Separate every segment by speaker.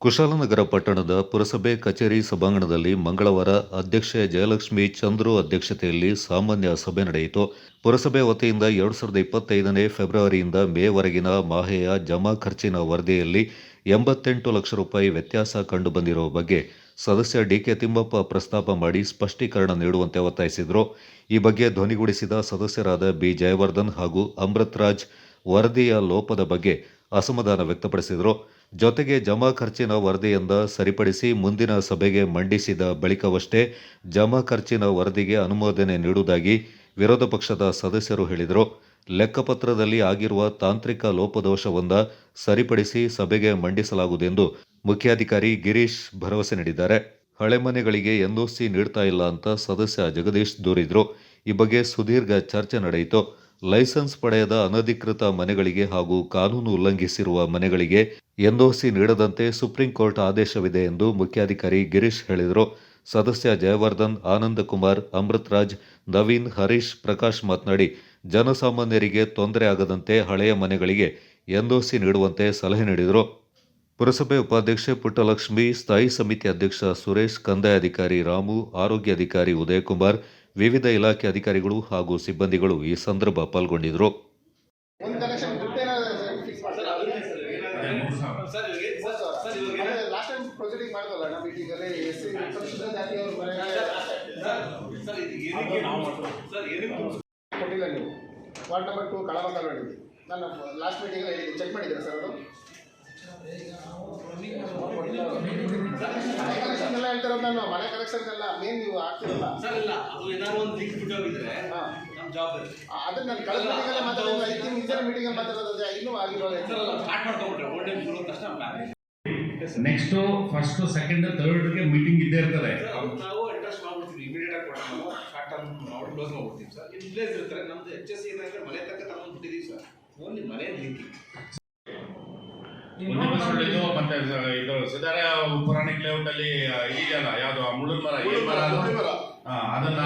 Speaker 1: ಕುಶಾಲನಗರ ಪಟ್ಟಣದ ಪುರಸಭೆ ಕಚೇರಿ ಸಭಾಂಗಣದಲ್ಲಿ ಮಂಗಳವಾರ ಅಧ್ಯಕ್ಷೆ ಜಯಲಕ್ಷ್ಮಿ ಚಂದ್ರು ಅಧ್ಯಕ್ಷತೆಯಲ್ಲಿ ಸಾಮಾನ್ಯ ಸಭೆ ನಡೆಯಿತು. ಪುರಸಭೆ ವತಿಯಿಂದ ಎರಡು ಸಾವಿರದ ಇಪ್ಪತ್ತೈದನೇ ಫೆಬ್ರವರಿಯಿಂದ ಮೇವರೆಗಿನ ಮಾಹೆಯ ಜಮಾ ಖರ್ಚಿನ ವರದಿಯಲ್ಲಿ ಎಂಬತ್ತೆಂಟು ಲಕ್ಷ ರೂಪಾಯಿ ವ್ಯತ್ಯಾಸ ಕಂಡುಬಂದಿರುವ ಬಗ್ಗೆ ಸದಸ್ಯ ಡಿಕೆ ತಿಮ್ಮಪ್ಪ ಪ್ರಸ್ತಾಪ ಮಾಡಿ ಸ್ಪಷ್ಟೀಕರಣ ನೀಡುವಂತೆ ಒತ್ತಾಯಿಸಿದರು. ಈ ಬಗ್ಗೆ ಧ್ವನಿಗೂಡಿಸಿದ ಸದಸ್ಯರಾದ ಬಿ ಜಯವರ್ಧನ್ ಹಾಗೂ ಅಮೃತ್ ರಾಜ್ ವರದಿಯ ಲೋಪದ ಬಗ್ಗೆ ಅಸಮಾಧಾನ ವ್ಯಕ್ತಪಡಿಸಿದರು. ಜೊತೆಗೆ ಜಮಾ ಖರ್ಚಿನ ವರದಿಯಿಂದ ಸರಿಪಡಿಸಿ ಮುಂದಿನ ಸಭೆಗೆ ಮಂಡಿಸಿದ ಬಳಿಕವಷ್ಟೇ ಜಮಾ ಖರ್ಚಿನ ವರದಿಗೆ ಅನುಮೋದನೆ ನೀಡುವುದಾಗಿ ವಿರೋಧ ಪಕ್ಷದ ಸದಸ್ಯರು ಹೇಳಿದರು. ಲೆಕ್ಕಪತ್ರದಲ್ಲಿ ಆಗಿರುವ ತಾಂತ್ರಿಕ ಲೋಪದೋಷವೊಂದ ಸರಿಪಡಿಸಿ ಸಭೆಗೆ ಮಂಡಿಸಲಾಗುವುದೆಂದು ಮುಖ್ಯಾಧಿಕಾರಿ ಗಿರೀಶ್ ಭರವಸೆ ನೀಡಿದ್ದಾರೆ. ಹಳೆ ಮನೆಗಳಿಗೆ ಎನ್ಒಸಿ ನೀಡ್ತಾ ಇಲ್ಲ ಅಂತ ಸದಸ್ಯ ಜಗದೀಶ್ ದೂರಿದ್ರು. ಈ ಬಗ್ಗೆ ಸುದೀರ್ಘ ಚರ್ಚೆ ನಡೆಯಿತು. ಲೈಸೆನ್ಸ್ ಪಡೆಯದ ಅನಧಿಕೃತ ಮನೆಗಳಿಗೆ ಹಾಗೂ ಕಾನೂನು ಉಲ್ಲಂಘಿಸಿರುವ ಮನೆಗಳಿಗೆ ಎನ್ಒಸಿ ನೀಡದಂತೆ ಸುಪ್ರೀಂ ಕೋರ್ಟ್ ಆದೇಶವಿದೆ ಎಂದು ಮುಖ್ಯಾಧಿಕಾರಿ ಗಿರೀಶ್ ಹೇಳಿದರು. ಸದಸ್ಯ ಜಯವರ್ಧನ್ ಆನಂದ ಕುಮಾರ್ ಅಮೃತ್ ರಾಜ್ ನವೀನ್, ಹರೀಶ್, ಪ್ರಕಾಶ್ ಮಾತನಾಡಿ, ಜನಸಾಮಾನ್ಯರಿಗೆ ತೊಂದರೆ ಆಗದಂತೆ ಹಳೆಯ ಮನೆಗಳಿಗೆ ಎನ್ಒಸಿ ನೀಡುವಂತೆ ಸಲಹೆ ನೀಡಿದರು. ಪುರಸಭೆ ಉಪಾಧ್ಯಕ್ಷೆ ಪುಟ್ಟಲಕ್ಷ್ಮಿ, ಸ್ಥಾಯಿ ಸಮಿತಿ ಅಧ್ಯಕ್ಷ ಸುರೇಶ್, ಕಂದಾಯ ಅಧಿಕಾರಿ ರಾಮು, ಆರೋಗ್ಯ ಅಧಿಕಾರಿ ಉದಯಕುಮಾರ್ ವಿವಿಧ ಇಲಾಖೆ ಅಧಿಕಾರಿಗಳು ಹಾಗೂ ಸಿಬ್ಬಂದಿಗಳು ಈ ಸಂದರ್ಭ ಪಾಲ್ಗೊಂಡಿದ್ದರು.
Speaker 2: ವಾರ್ಡ್ ನಂಬರ್ ಟು ಮಾಡಿದ್ವಿ ನಾನು ಲಾಸ್ಟ್ ಹೇಳಿದ್ದೆ ಚೆಕ್ ಮಾಡಿದ್ದೀರಾ ಸರ್ ಅದು? ನಾನು ಮನೆ ಕಲೆಕ್ಷನ್ ಎಲ್ಲ ಮೇನ್ ನೀವು ಆಗ್ತಿರಲ್ಲ
Speaker 3: ಸರ್ ಇಲ್ಲ ಅದು ಏನಾದ್ರು ಒಂದು ಲಿಂಕ್ ಬಿಟ್ಟು
Speaker 2: ಹೋಗಿದ್ರೆ
Speaker 3: ನಮ್ಮ ಜವಾಬ್ದಾರಿ
Speaker 2: ಅದನ್ನ ನಾನು ಕಳೆದ ಮೀಟಿಂಗಲ್ಲೇ ಮಾತಾಡೋದು ಐದು ತಿಂಗಳು ಹಿಂದಿನ ಮೀಟಿಂಗಲ್ಲಿ ಮಾತಾಡೋದು ಅದು ಇನ್ನೂ ಆಗಿರೋದು
Speaker 3: ಸ್ಟಾರ್ಟ್ ಮಾಡ್ಕೊಂಡ್ಬಿಟ್ರೆ ಓಲ್ಡ್ ಟೈಮ್ ಬಿಡೋ ತಕ್ಷಣ
Speaker 4: ನೆಕ್ಸ್ಟ್ ಫಸ್ಟ್ ಸೆಕೆಂಡ್ ಥರ್ಡ್ಗೆ ಮೀಟಿಂಗ್ ಇದ್ದೇ ಇರ್ತದೆ.
Speaker 3: ನಾವು ಅಡ್ರೆಸ್ ಮಾಡ್ಬಿಡ್ತೀವಿ ಇಮಿಡಿಯೇಟ್ ಆಗಿ ಕೊಡೋಣ ನಾವು ಶಾರ್ಟ್ ಟರ್ಮ್ ನಾವು ಕ್ಲೋಸ್ ಮಾಡ್ಬಿಡ್ತೀವಿ ಸರ್. ಇನ್ ಪ್ಲೇಸ್ ಇರ್ತಾರೆ ನಮ್ದು ಎಚ್ ಎಸ್ ಏನಾದ್ರೆ ಮನೆ ತಕ್ಕ ತಗೊಂಡು ಬಿಟ್ಟಿದ್ದೀವಿ ಸರ್. ಓನ್ಲಿ ಮನೆ ಲಿಂಕಿಂಗ್
Speaker 4: ಇದು ಮತ್ತೆ ಇದು ಪುರಾಣಿಕ್ ಲೇಔಟ್ ಅಲ್ಲಿ ಇದೆಯಲ್ಲ ಯಾವ್ದು? ಮುಳ್ಳಿನ ಮರ ಈ ಮರ? ಹಾ, ಅದನ್ನ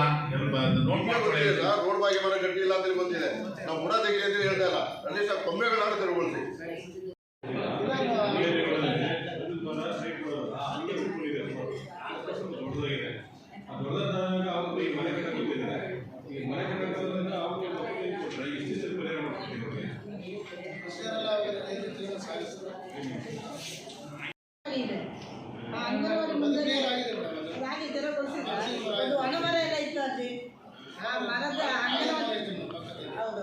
Speaker 4: ನೋಟ್ ಮಾಡ್ಕೊಳ್ಳಿ
Speaker 5: ರೋಡ್ ಬಾಗಿ ಮರ ಗಟ್ಟಿ ಇಲ್ಲ ಅಂತ ಬಂದಿದೆ ನಾವು ಬುಡ ತೆಗಿ ಅಂತ ಹೇಳ್ತಾ ಇಲ್ಲ. ಕೊಂಬೆಗಳನ್ನ ತೆರವುಗೊಳಿಸಿ
Speaker 6: ಇದೆ ಆ ಅಂಗನವಾಡಿ ಮುಂದೆ ರಾಗಿ. ತೆರವುಗೊಳಿಸಿದ್ರ ಒಣಮರ ಎಲ್ಲ ಇತ್ತು ಅಲ್ಲಿ? ಆ ಮರದ ಹೌದು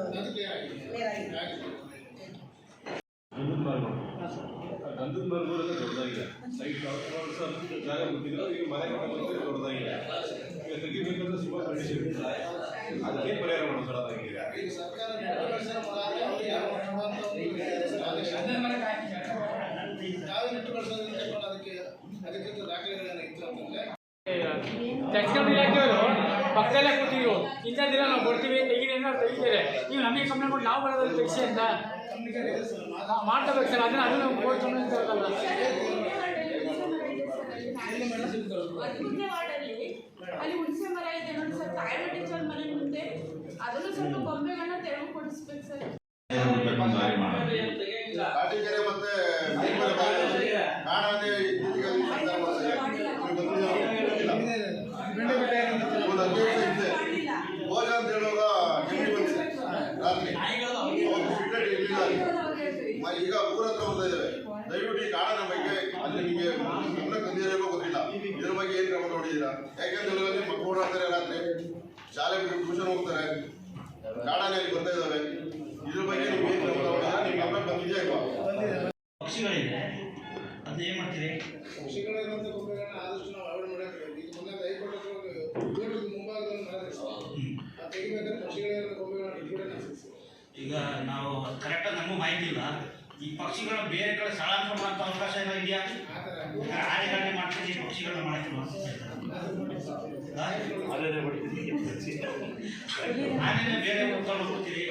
Speaker 7: ಗಂಧದ ಮರಗಳೆಲ್ಲ ದೊಡ್ಡದಾಗಿದೆ. ಸೈಟ್ ಜಾಗ ಬಿಟ್ಟಿದ್ರು ಈಗ ಮನೆ ಕಟ್ಟೋದಕ್ಕೆ ದೊಡ್ಡದಾಗಿದೆ. ಈಗ ತೆಗಿಬೇಕಂದ್ರೆ ಸುಮಾರು ಕಂಡೀಷನ್ ಅದಕ್ಕೆ ಪರಿಹಾರ
Speaker 8: ಟೆಕ್ಸ್ಟೈಲ್ ಇಲಾಖೆಯವರು ಪಕ್ಕದಲ್ಲೇ ಕೊಟ್ಟಿದ್ರು ಇಂಥ ದಿನ ನಾವು ಕೊಡ್ತೀವಿ ತೆಗೀರಿ ಅಂತ ತೆಗಿತಾರೆ. ನೀವು ನಮಗೆ ಕಂಪ್ಲೇಂಟ್ ಕೊಟ್ಟು ನಾವು ಬರೋದ್ರಲ್ಲಿ ತೆಗಿಸಿ ಅಂತ. ಮಾಡ್ಕೋಬೇಕು ಸರ್. ಅದನ್ನ ಅದನ್ನು ಕೋರ್ಟ್ ಕಂಪ್ಲೇಂಟ್
Speaker 9: ಅಲ್ಲಿ ಹುಣಸೆ ಮರ ಇದೆ ನೋಡಿ ಸರ್ ಟೀಚರ್ ಮನೆ ಮುಂದೆ ಅದನ್ನು ಸ್ವಲ್ಪ ಗೊಂಬೆಗಳನ್ನ ತೆರವುಗೊಳಿಸ್ಬೇಕು ಸರ್
Speaker 5: ಮತ್ತೆ ಈಗ ಊರ ಹತ್ರ ಬರ್ತಾ ಇದ್ದೇವೆ. ದಯವಿಟ್ಟು ಈ ಕಾಡನ ಬಗ್ಗೆ ಅಲ್ಲಿ ನಿಮಗೆ ಗಮನ ಕಂದಿರೋ ಗೊತ್ತಿಲ್ಲ. ಇದ್ರ ಬಗ್ಗೆ ಏನ್ ಕ್ರಮ ನೋಡಿದ್ದೀರಾ? ಯಾಕೆಂದ್ರೆ ಅಲ್ಲಿ ಮಕ್ಕಳು ಓಡಾಡ್ತಾರೆ ರಾತ್ರಿ ಶಾಲೆ ಬಿಟ್ಟು ಟ್ಯೂಷನ್ ಹೋಗ್ತಾರೆ. ಕಾಡಾನೆ ಅಲ್ಲಿ ಬರ್ತಾ ಇದ್ದಾವೆ. ಇದ್ರ ಬಗ್ಗೆ ನೀವು ಏನ್ ಕ್ರಮ ತಗೊಂಡಿದ್ದೀರಾ ನಿಮ್ಗೆ ಗಮನ ಬಂದಿದೆಯಾ ಇಲ್ವಾ?
Speaker 3: ಪಕ್ಷಿಗಳಿದೆ ಅದು ಏನು ಮಾಡ್ತೀರಿ?
Speaker 2: ಪಕ್ಷಿಗಳಿರುವಂತ ಗೊಂಬೆಗಳನ್ನ ಆದಷ್ಟು ನಾವು ಅವಾಯ್ಡ್ ಮಾಡಬೇಕು ಈಗ ಮೊನ್ನೆ ಹೈಕೋರ್ಟ್ ಕೋರ್ಟ್ ಮುಂಭಾಗದಲ್ಲಿ ಮರ ಅದು ತೆಗಿಬೇಕಾದ್ರೆ ಪಕ್ಷಿಗಳಿರೋ ಗೊಂಬೆಗಳನ್ನ ಇಟ್ಬಿಡೋಣ
Speaker 3: ಈಗ ನಾವು ಕರೆಕ್ಟಾಗಿ ನಮಗೂ ಮಾಹಿತಿ ಇಲ್ಲ. ಈ ಪಕ್ಷಿಗಳ ಬೇರೆ ಕಡೆ ಸ್ಥಳಾಂತರ ಮಾಡುವಂಥ ಅವಕಾಶ ಏನೋ ಇದೆಯಾ? ಆನೆಗಳನ್ನೇ ಮಾಡ್ತೀವಿ ಪಕ್ಷಿಗಳನ್ನ ಮಾಡ್ತೀವಿ ಆನೆನೇ ಬೇರೆ ತಗೊಂಡು ಹೋಗ್ತೀರಿ